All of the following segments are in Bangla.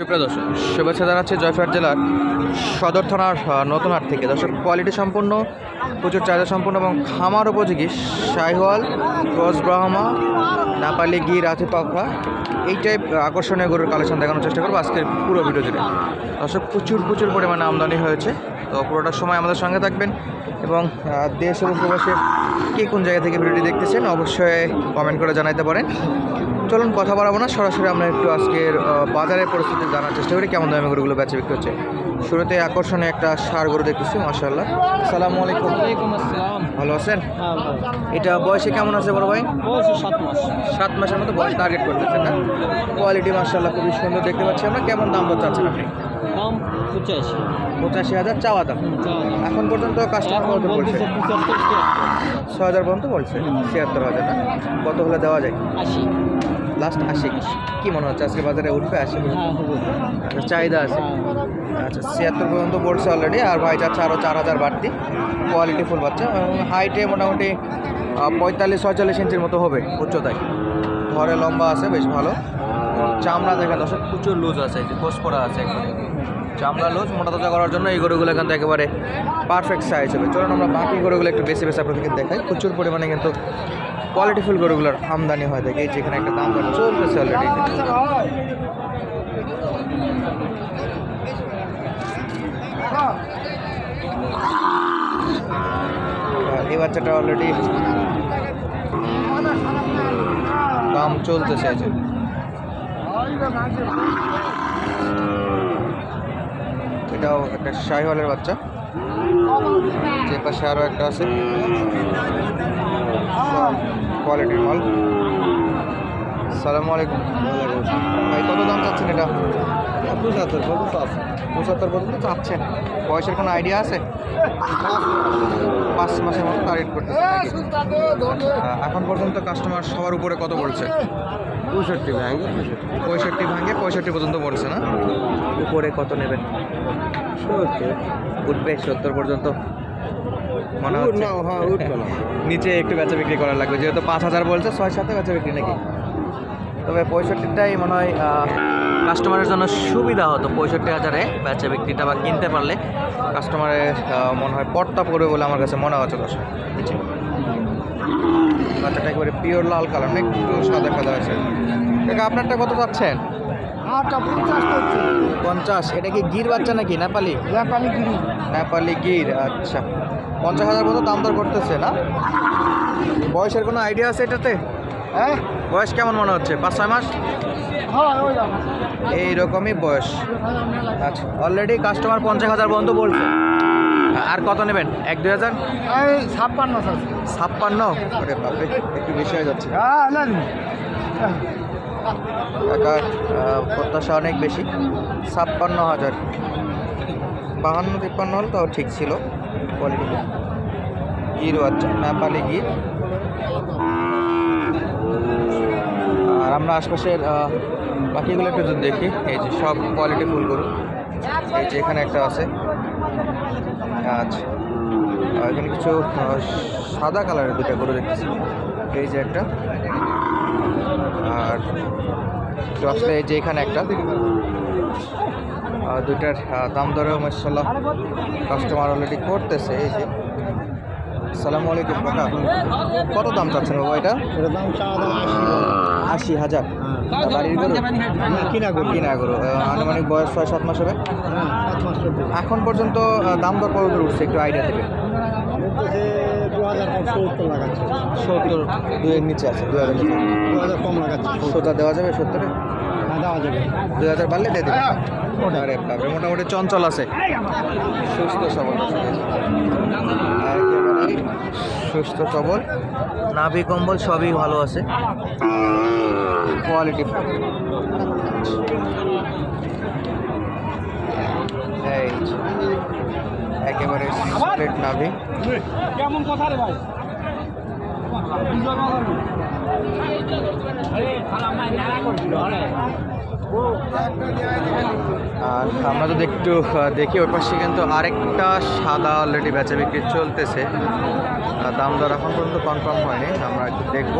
সুপ্রিয় দর্শক শুভেচ্ছা জানাচ্ছি জয়ফাট জেলার সদর থানার আহ, নতুন হাট থেকে। দর্শক কোয়ালিটি সম্পন্ন প্রচুর চাহিদা সম্পন্ন এবং খামার উপযোগী। শাহিওয়াল ক্রস ব্রাহ্মা নেপালি গি রাতি পাখা এই টাইপ আকর্ষণীয় গরুর কালেকশন দেখানোর চেষ্টা করব আজকের পুরো ভিডিও জুড়ে। দর্শক প্রচুর প্রচুর পরিমাণে আমদানি হয়েছে। তো পুরোটার সময় আমাদের সঙ্গে থাকবেন এবং দেশ এবং প্রবাসে কে কোন জায়গা থেকে ভিডিওটি দেখতেছেন অবশ্যই কমেন্ট করে জানাইতে পারেন। চলুন কথা বাড়াবো না সরাসরি আমরা একটু আজকের বাজারের পরিস্থিতি জানার চেষ্টা করি কেমন দামে গরুগুলো বেচা বিক্রি হচ্ছে। শুরুতে আকর্ষণীয় একটা সার গরু দেখতেছি মাশাল্লাহ সালামু আলাইকুম। ভালো আছেন? হ্যাঁ এটা বয়সে কেমন আছে বড় ভাই? বয়স সাত মাস। সাত মাসের মতো বয়স টার্গেট করতেছেন না? কোয়ালিটি মাশাল্লাহ খুবই সুন্দর দেখতে পাচ্ছি আমরা। কেমন দাম চাচ্ছেন আপনি? পঁচাশি। পঁচাশি হাজার চাওয়া দাম। এখন পর্যন্ত কাস্টমার এখন কত বলছে? ছ হাজার পর্যন্ত বলছে ছিয়াত্তর হাজার না? কত হলে দেওয়া যায়? আশি। লাস্ট আশি। কি মনে হচ্ছে আজকে বাজারে উঠবে আশি হ্যাঁ আচ্ছা, চাহিদা আছে। হ্যাঁ। আচ্ছা ছিয়াত্তর পর্যন্ত পড়ছে অলরেডি আর ভাই যাচ্ছে আরও চার হাজার বাড়তি। কোয়ালিটি ফুল বাচ্চা হাইটে মোটামুটি পঁয়তাল্লিশ ছয়চল্লিশ ইঞ্চির মতো হবে উচ্চতায়। ঘরে লম্বা আছে বেশ ভালো। চামড়া দেখা দর্শক প্রচুর লুজ আছে যে কোষ করা আছে একবারে চামড়া লুজ, মোটা তাজা করার জন্য এই গরুগুলো কিন্তু একেবারে পারফেক্ট সাইজ হবে। চলুন আমরা বাকি গরুগুলো একটু বেশি বেশি আপনাদেরকে দেখাই। প্রচুর পরিমাণে কিন্তু কোয়ালিটিফুল গরুগুলোর আমদানি হয় থাকে যেখানে একটা দাম চলতেছে অলরেডি এই বাচ্চাটা অলরেডি দাম চলতেছে এটাও একটা শাহিওয়ালের বাচ্চা। যে পাশে আরও একটা আছে। কোয়ালিটির মাল। সালামু আলাইকুম। ভাই কত দাম চাচ্ছেন এটা? পঁচাত্তর পঁচাত্তর পর্যন্ত চাচ্ছেন। বয়সের কোনো আইডিয়া আছে? পাঁচ মাসের মতো টার্গেট করতেছে নাকি? এখন পর্যন্ত কাস্টমার সবার উপরে কত বলছে? পঁয়ষট্টি ভাঙে পঁয়ষট্টি। ভাঙে পঁয়ষট্টি পর্যন্ত পড়ছে না? উপরে কত নেবেন? উঠবে সত্তর পর্যন্ত মনে হচ্ছে? হ্যাঁ। নিচে একটু বেচা বিক্রি করা লাগবে যেহেতু পাঁচ হাজার বলছে ছয় সাথে বেচা বিক্রি নাকি? তবে পঁয়ষট্টিটাই মনে হয় কাস্টমারের জন্য সুবিধা হতো পঁয়ষট্টি হাজারে বেচা বিক্রিটা বা কিনতে পারলে। কাস্টমারের মনে হয় পট্টা পড়বে বলে আমার কাছে মনে হচ্ছে দর্শক নিচে বাচ্চাটা একেবারে পিওর লাল কালার না একটু সাদা সাদা আছে। আপনারটা কত পাচ্ছেন পঞ্চাশ করছে। পঞ্চাশ এটা কি গির বাচ্চা নাকি নেপালি? ব্যাপারি গিরি। নেপালি গির আচ্ছা। পঞ্চাশ হাজার মতো দাম দর করতেছে না? বয়সের কোনো আইডিয়া আছে এটাতে? হ্যাঁ? বয়স কেমন মনে হচ্ছে? পাঁচ ছয় মাস? হ্যাঁ এইরকমই বয়স। আচ্ছা অলরেডি কাস্টমার পঞ্চাশ হাজার পর্যন্ত বলছে। আর কত নেবেন? এক দুই হাজার? ছাপ্পান্ন ছাপ্পান্ন? একটু বেশি হয়ে যাচ্ছে। টাকার প্রত্যাশা অনেক বেশি। ছাপ্পান্ন হাজার। বাহান্ন, তিপ্পান্ন হলে তাও ঠিক ছিল কোয়ালিটি গির বাচ্চা, নেপালি গির। আর আমরা আশপাশের বাকিগুলো একটু যদি দেখি, এই যে সব কোয়ালিটি ফুল গরু এই যে এখানে একটা আছে। আচ্ছা। এখানে কিছু সাদা কালারের দুটা গরু দেখতেছি। এই যে একটা। আর আসলে এই যে এখানে একটা। আর দুইটার দাম দরেও মাসাল্লাহ কাস্টমার অলরেডি করতেছে এই যে। সালামু আলাইকুম কাকা। কত দাম চাচ্ছেন বাবা এটা? আশি। হাজার। বাড়ির গরু? কিনা গরু। কিনা গরু। আনুমানিক বয়স ছয় সাত মাস হবে? হ্যাঁ এখন পর্যন্ত দাম দর কত দূর উঠছে একটু আইডিয়া দেবে দু সত্তর দুয়ের নিচে আছে দুই হাজার দু হাজার কম লাগাচ্ছে। সোজা দেওয়া যাবে সত্তরে? দেওয়া যাবে। দুই হাজার বাড়লে দিয়ে দেবে। আরে বাপরে মোটামুটি চঞ্চল আছে। সুস্থ সবল সুস্থ সবল। নাভি কম্বল সবই ভালো আছে। কোয়ালিটি এই একেবারে স্ট্রেট নাভি কেমন কথা রে ভাই আর আমরা যদি একটু দেখি ওই পাশে কিন্তু আরেকটা সাদা অলরেডি বেচা বিক্রি চলতেছে দাম দর এখন পর্যন্ত কনফার্ম হয়নি আমরা একটু দেখব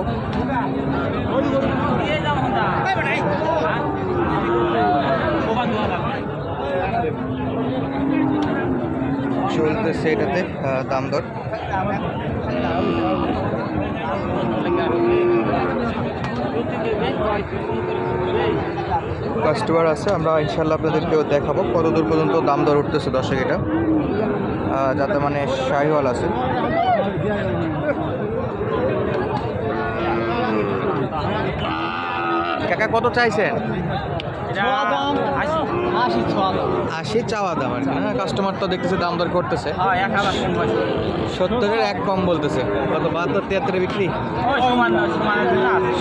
চলতেছে এটাতে দাম দর। কাস্টমার আছে, আমরা ইনশাল্লাহ আপনাদেরকেও দেখাবো কত দূর পর্যন্ত দাম দর উঠতেছে দর্শক এটা। যাতে মানে শাহিওয়াল আছে। কাকা, কত চাইছেন? আশি চাওয়া দাম আর কি হ্যাঁ কাস্টমার তো দেখতেছে দাম দর করতেছে। সত্তরের এক কম বলতেছে। কত বাহাত্তর তিয়াত্তরে বিক্রি?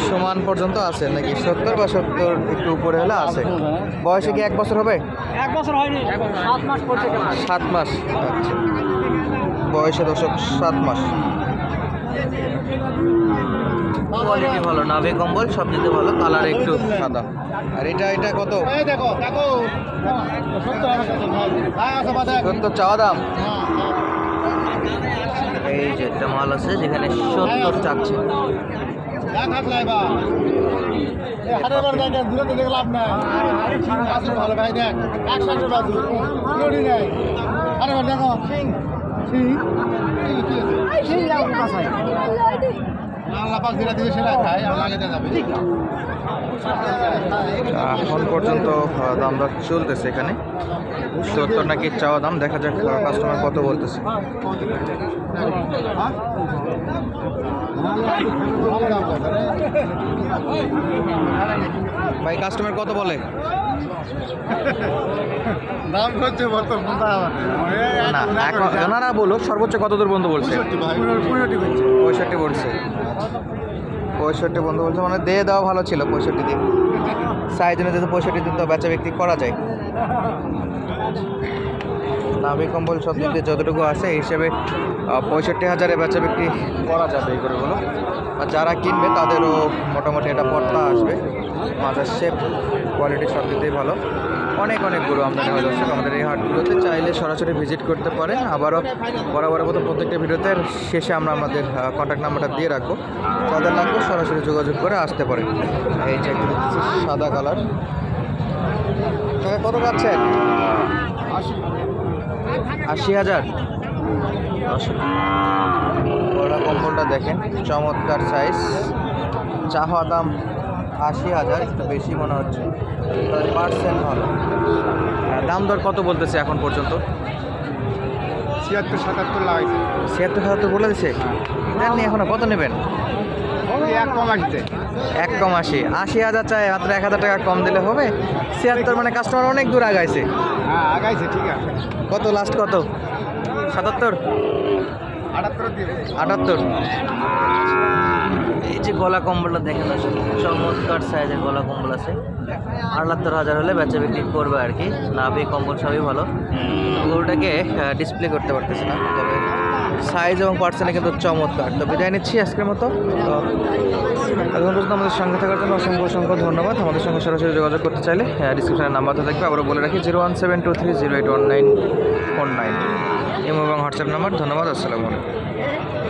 সমান পর্যন্ত আছে নাকি? সত্তর বা সত্তর একটু উপরে হলে আছে। বয়সে কি এক বছর হবে? এক বছর হয়নি সাত মাস পড়ছে সাত মাস আচ্ছা। বয়সে দশক সাত মাস। কোয়ালিটি ভালো নাভে কম্বল সব দিতে ভালো কালার একটু সাদা। আর এটা এটা কত? এই দেখো সত্তর চাওয়া দাম। এই যে একটা মাল আছে যেখানে সত্তর চাচ্ছে। দেখলাম না। ভালো ভাই দেখ একসাথে বাজু। নাই। আরে দেখো সিং। সিং? এখন পর্যন্ত দাম দর চলতেছে এখানে। সত্তর নাকি চাওয়া দাম? দেখা যাক কাস্টমার কত বলতেছে। ভাই কাস্টমার কত বলে? দাম করছে না এখন ওনারা বলুক সর্বোচ্চ কত দূর বন্ধু বলছে? পঁয়ষট্টি বলছে। পঁয়ষট্টি বন্ধু বলছে মানে দিয়ে দেওয়া ভালো ছিল পঁয়ষট্টি দিন। সাইজ অনুযায়ী পঁয়ষট্টি দিন তো বেচা বিক্রি করা যায়। নাভি কম্বল সব দিক দিয়ে যতটুকু আছে এই হিসেবে পঁয়ষট্টি হাজারে বেচা বিক্রি করা যাবে এই গরুগুলো। আর যারা কিনবে তাদেরও মোটামুটি এটা পর্দা আসবে। মাজার শেপ কোয়ালিটি সব দিয়ে ভালো। অনেক অনেক গরু আমদানি হয় দর্শক আমাদের এই হাটগুলোতে, চাইলে সরাসরি ভিজিট করতে পারেন। আবারও বরাবরের মতো প্রত্যেকটা ভিডিওতে শেষে আমরা আমাদের কন্ট্যাক্ট নাম্বারটা দিয়ে রাখব। যাদের লাগবে সরাসরি যোগাযোগ করে আসতে পারে এই যে সাদা কালার কত পাচ্ছেন আশি হাজার? গলা কম্বলটা দেখেন? চমৎকার সাইজ চাহা দাম আশি হাজার একটু বেশি মনে হচ্ছে। পার্সেন্ট ভালো দাম দর কত বলতেছে এখন পর্যন্ত? ছিয়াত্তর সাতাত্তর লাগাইছে ছিয়াত্তর সাতাত্তর বলে দিছে? দেননি এখনও কত নেবেন? এক কম আসছে। এক কম আশি। আশি হাজার চাই মাত্র এক হাজার টাকা কম দিলে হবে। ছিয়াত্তর মানে কাস্টমার অনেক দূর আগাইছে। হ্যাঁ আগাইছে ঠিক আছে। কত লাস্ট কত? সাতাত্তর? আটাত্তর এই যে গলা কম্বলটা দেখেন আসলে চমৎকার সাইজের গলা কম্বল আছে। আটাত্তর হাজার হলে বেচা বিক্রি করবে আর কি। নাভি কম্বল সবই ভালো। গরুটাকে ডিসপ্লে করতে পারতেছে না। তবে সাইজ এবং পার্সেলে কিন্তু চমৎকার। তো বিদায় নিচ্ছি আজকের মতো। এখন পর্যন্ত আমাদের সঙ্গে থাকার জন্য অসংখ্য অসংখ্য ধন্যবাদ। আমাদের সঙ্গে সরাসরি যোগাযোগ করতে চাইলে ডিসক্রিপশনের নাম্বারটা থাকবে। আবারও বলে রাখি zero one seven two three zero eight one nine four nine এবং হোয়াটসঅ্যাপ নাম্বার। ধন্যবাদ, আসসালামু আলাইকুম।